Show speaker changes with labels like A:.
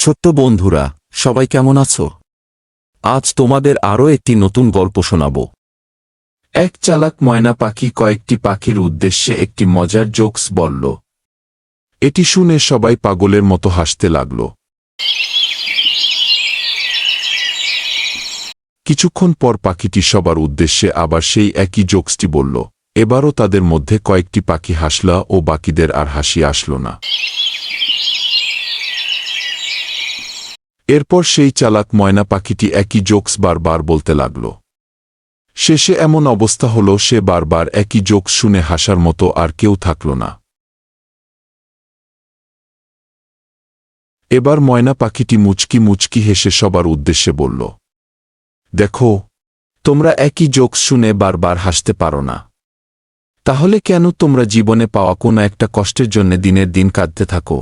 A: ছোট্ট বন্ধুরা, সবাই কেমন আছো? আজ তোমাদের আরও একটি নতুন গল্প শোনাব। এক চালাক ময়না পাখি কয়েকটি পাখির উদ্দেশ্যে একটি মজার জোকস বলল। এটি শুনে সবাই পাগলের মতো হাসতে লাগল। কিছুক্ষণ পর পাখিটি সবার উদ্দেশ্যে আবার সেই একই জোকসটি বলল। এবারও তাদের মধ্যে কয়েকটি পাখি হাসলা ও বাকিদের আর হাসি আসল না। এরপর সেই চালাক ময়না পাখিটি একই জোকস বারবার বলতে লাগল। শেষে এমন অবস্থা হল, সে বারবার একই জোকস শুনে হাসার মতো আর কেউ থাকল না। এবার ময়না পাখিটি মুচকি মুচকি হেসে সবার উদ্দেশ্যে বলল, দেখো, তোমরা একই জোকস শুনে বারবার হাসতে পারো না। তাহলে কেন তোমরা জীবনে পাওয়া কোনো একটা কষ্টের জন্য দিনের দিন কাঁদতে থাকো?